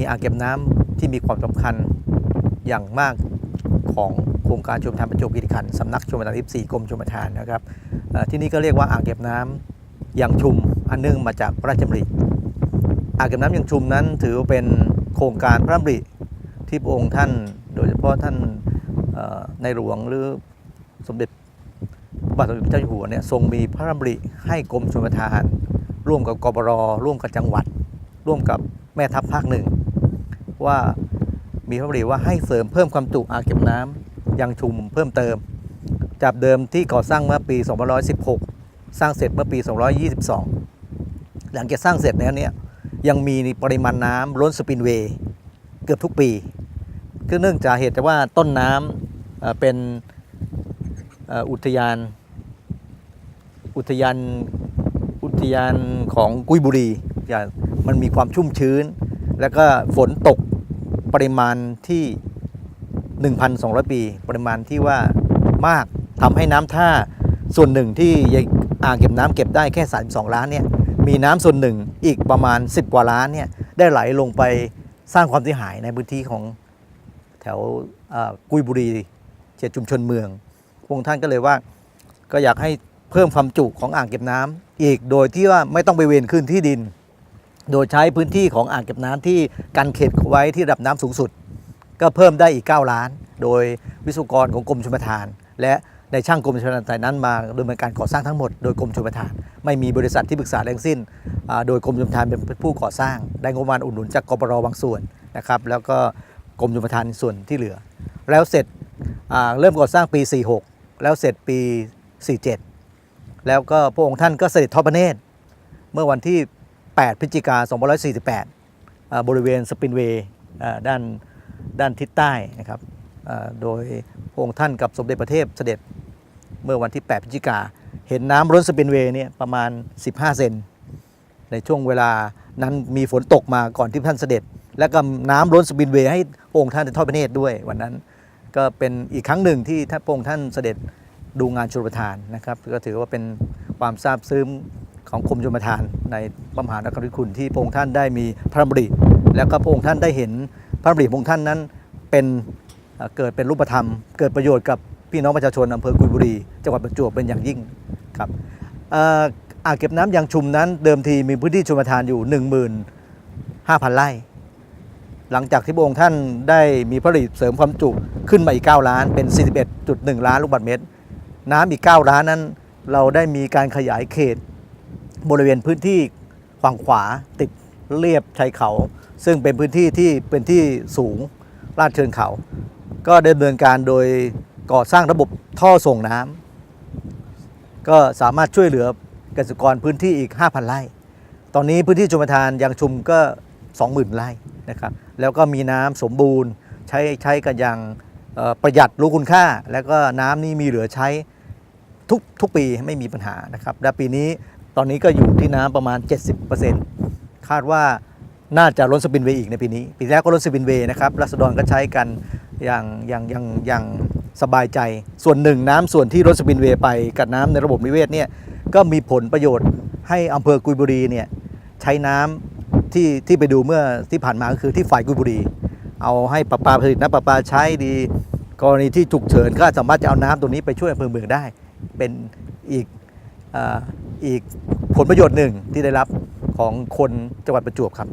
มีอ่างเก็บน้ำที่มีความสำคัญอย่างมากของโครงการชมทานประจวบคีรีขันธ์สำนักชมประทานที่4กรมชมประทานนะครับที่นี่ก็เรียกว่าอ่างเก็บน้ำยังชุมอันเนื่องมาจากพระราชดำริอ่างเก็บน้ำยังชุมนั้นถือว่าเป็นโครงการพระราชดำริที่พระองค์ท่าน โดยเฉพาะท่านในหลวงหรือสมเด็จพระบาทสมเด็จพระเจ้าอยู่หัวเนี่ยทรงมีพระราชดำริให้กรมชลประทาน ร่วมกับกบรร่วมกับจังหวัด ร่วมกับแม่ทัพภาคหนึ่ง ว่ามีพระบริว่าให้เสริมเพิ่มความจุอ่างเก็บน้ำยังชุมเพิ่มเติม จากเดิมที่ก่อสร้างเมื่อปี 2516 สร้างเสร็จเมื่อปี 222 หลังจากสร้างเสร็จแล้วเนี่ยยังมีปริมาณน้ำล้นสปินเวย์เกือบทุกปีก็เนื่องจากเหตุว่าต้นน้ำเอ่อเป็นอุทยาน อุทยานอุทยานของกุยบุรีมันมีความชุ่มชื้น แล้วก็ฝนตก ปริมาณที่ 1,200 ปี ปริมาณที่ว่ามากทำให้น้ำท่าส่วนหนึ่งที่อ่างเก็บน้ำเก็บได้แค่ 32 ล้านเนี่ยมีน้ำส่วนหนึ่งอีกประมาณ 10 กว่าล้านเนี่ยได้ไหลลงไปสร้างความเสียหายในพื้นที่ของแถวกุยบุรีเขตชุมชนเมืองพงท่านก็เลยว่าก็อยากให้เพิ่มความจุของอ่างเก็บน้ำอีกโดยที่ว่าไม่ต้องไปเวรคืนที่ดิน โดยใช้พื้นที่ของอ่างเก็บน้ำที่กันเขตไว้ที่ระดับน้ำสูงสุด ก็เพิ่มได้อีก 9 ล้าน โดยวิศวกรของกรมชลประทาน และในช่างกรมชลประทานนั้นมาดำเนินการก่อสร้างทั้งหมดโดยกรมชลประทาน ไม่มีบริษัทที่ปรึกษาแรงสิ้น โดยกรมชลประทานเป็นผู้ก่อสร้าง ได้งบประมาณอุดหนุนจากกปรบางส่วนนะครับแล้วก็กรมชลประทานส่วนที่เหลือ แล้วเสร็จเริ่มก่อสร้างปี 46 แล้วเสร็จปี 47 แล้วก็พระองค์ท่านก็เสด็จทอดพระเนตรเมื่อวันที่ 8 พฤศจิกา2548 บริเวณสปินเวย์ด้านด้านทิศใต้นะครับโดยพระองค์ท่านกับสมเด็จพระเทพเสด็จเมื่อวันที่ 8 พฤศจิกา เห็นน้ำล้นสปินเวย์เนี่ยประมาณ 15 เซนในช่วงเวลานั้นมีฝนตกมาก่อนที่ท่านเสด็จ แล้วก็น้ำล้นสปินเวย์ให้พระองค์ท่านได้ทอดพระเนตรด้วยวันนั้น ก็เป็นอีกครั้งหนึ่งที่ท่านพระองค์ท่านเสด็จดูงานชลประทานนะครับ ก็ถือว่าเป็นความซาบซึ้ง ของกรมชลประทานในพระมหากรุณาธิคุณที่พระองค์ท่านได้มีพระดำริ แล้วก็พระองค์ท่านได้เห็นพระดำริพระองค์ท่านนั้นเป็นเกิดเป็นรูปธรรม เกิดประโยชน์กับพี่น้องประชาชนอำเภอกุยบุรี จังหวัดประจวบเป็นอย่างยิ่งครับอ่างเก็บน้ำยางชุมนั้นเดิมทีมีพื้นที่ชลประทานอยู่ 15,000 ไร่ หลังจากที่พระองค์ท่านได้มีผลิตเสริมความจุขึ้นมาอีก 9 ล้านเป็น 41.1 ล้านลูกบาศก์เมตร น้ำอีก 9 ล้านนั้น เราได้มีการขยายเขต บริเวณพื้นที่ฝั่งขวาติดเรียบชายเขา ซึ่งเป็นพื้นที่ที่เป็นที่สูงลาดเชิงเขา ก็ดำเนินการโดยก่อสร้างระบบท่อส่งน้ำก็สามารถช่วยเหลือเกษตรกรพื้นที่อีก 5,000 ไร่ ตอนนี้พื้นที่ชมทานยางชุมก็ 20,000 ไร่นะครับ แล้วก็มีน้ำสมบูรณ์ใช้ใช้กันอย่างประหยัดรู้คุณค่า แล้วก็น้ำนี่มีเหลือใช้ทุกทุกปีไม่มีปัญหานะครับ และปีนี้ ตอนนี้ก็อยู่ที่น้ำประมาณ 70%คาดว่าน่าจะล้นสปินเวย์อีกในปีนี้ ปีแล้วก็ล้นสปินเวย์นะครับรัษฎรก็ใช้กันอย่างอย่างอย่างอย่างสบายใจ ส่วนหนึ่งน้ำส่วนที่ล้นสปินเวย์ไปกับน้ำในระบบนิเวศเนี่ยก็มีผลประโยชน์ให้อำเภอกุยบุรีเนี่ยใช้น้ำที่ที่ไปดูเมื่อที่ผ่านมาก็คือที่ฝ่ายกุยบุรี เอาให้ประปาผลิตน้ำประปาใช้ดี กรณีที่ฉุกเฉินก็สามารถจะเอาน้ำตรงนี้ไปช่วยอำเภอเมืองได้ เป็นอีกอ อีกผลประโยชน์หนึ่งที่ได้รับของคนจังหวัดประจวบครับ